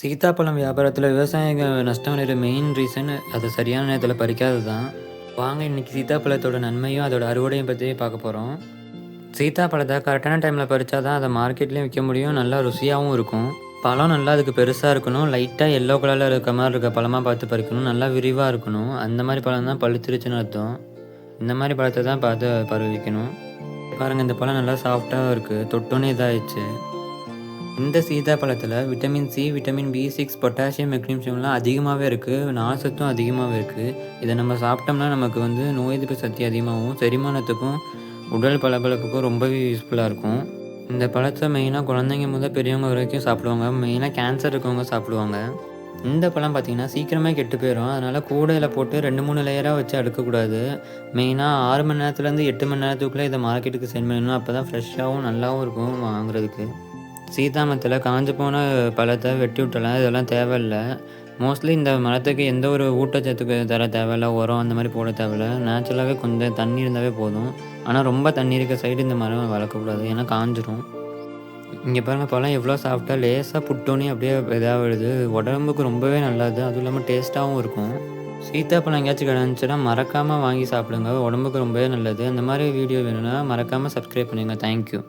சீத்தாப்பழம் வியாபாரத்தில் விவசாயிகள் நஷ்டம் அடைகிற மெயின் ரீசன் அதை சரியான நேரத்தில் பறிக்காதது தான் வாங்க இன்றைக்கி சீதாப்பழத்தோட நன்மையும் அதோட அறுவடையும் பற்றி பார்க்க போகிறோம் சீத்தாப்பழத்தை கரெக்டான டைமில் பறித்தா தான் அதை மார்க்கெட்லேயும் விற்க முடியும். நல்லா ருசியாகவும் இருக்கும். பழம் நல்லா அதுக்கு பெருசாக இருக்கணும். லைட்டாக எல்லோ கலரில் இருக்க மாதிரி இருக்க பழமாக பார்த்து பறிக்கணும். நல்லா விரிவாக இருக்கணும். அந்த மாதிரி பழம் தான் பழுத்துருச்சுன்னு அர்த்தம். இந்த மாதிரி பழத்தை தான் பார்த்து பருவிக்கணும். பாருங்கள் இந்த பழம் நல்லா சாஃப்டாக இருக்குது தொட்டோன்னே இதாகிடுச்சு இந்த சீதாப்பழத்தில் vitamin C vitamin B six potassium மெக்னீசியம்லாம் அதிகமாகவே இருக்குது நார்சத்தும் அதிகமாகவே இருக்குது இதை நம்ம சாப்பிட்டோம்னா நமக்கு வந்து நோய் எதிர்ப்பு சக்தி அதிகமாகவும் செரிமானத்துக்கும் உடல் பளபளப்புக்கும் ரொம்பவே யூஸ்ஃபுல்லாக இருக்கும். இந்த பழத்தை மெயினாக குழந்தைங்க முதல் பெரியவங்க வரைக்கும் சாப்பிடுவாங்க. மெயினாக கேன்சர் இருக்கவங்க சாப்பிடுவாங்க. இந்த பழம் பார்த்திங்கன்னா சீக்கிரமே கெட்டு போயிடும் அதனால் கூடையில் போட்டு ரெண்டு மூணு லேயராக வச்சு அடுக்கக்கூடாது. மெயினாக ஆறு மணி நேரத்துலேருந்து எட்டு மணி நேரத்துக்குள்ளே இதை மார்க்கெட்டுக்கு சென்ட் பண்ணணும். அப்போ தான் ஃப்ரெஷ்ஷாகவும் நல்லாவும் இருக்கும் வாங்குறதுக்கு. சீதாமத்தில் காஞ்சு போன பழத்தை வெட்டி விட்டலாம் இதெல்லாம் தேவையில்லை. மோஸ்ட்லி இந்த மரத்துக்கு எந்த ஒரு ஊட்டச்சத்துக்கு தர தேவையில்ல. உரம் அந்த மாதிரி போட தேவையில்ல. நேச்சுரலாகவே கொஞ்சம் தண்ணி இருந்தாவே போதும். ஆனால் ரொம்ப தண்ணி இருக்க சைடு இந்த மரம் வளர்க்கக்கூடாது. ஏன்னா காஞ்சிரும். இங்கே பாருங்கள் பழம் எவ்வளோ சாப்பிட்டா லேசாக புட்டோனே அப்படியே இதாகிடுது. உடம்புக்கு ரொம்பவே நல்லது. அதுவும் இல்லாமல் டேஸ்ட்டாகவும் இருக்கும். சீத்தாப்பழம் எங்கேயாச்சும் கிடந்துச்சுன்னா மறக்காமல் வாங்கி சாப்பிடுங்க. உடம்புக்கு ரொம்பவே நல்லது. அந்த மாதிரி வீடியோ வேணும்னா மறக்காமல் சப்ஸ்கிரைப் பண்ணுங்கள் தேங்க்யூ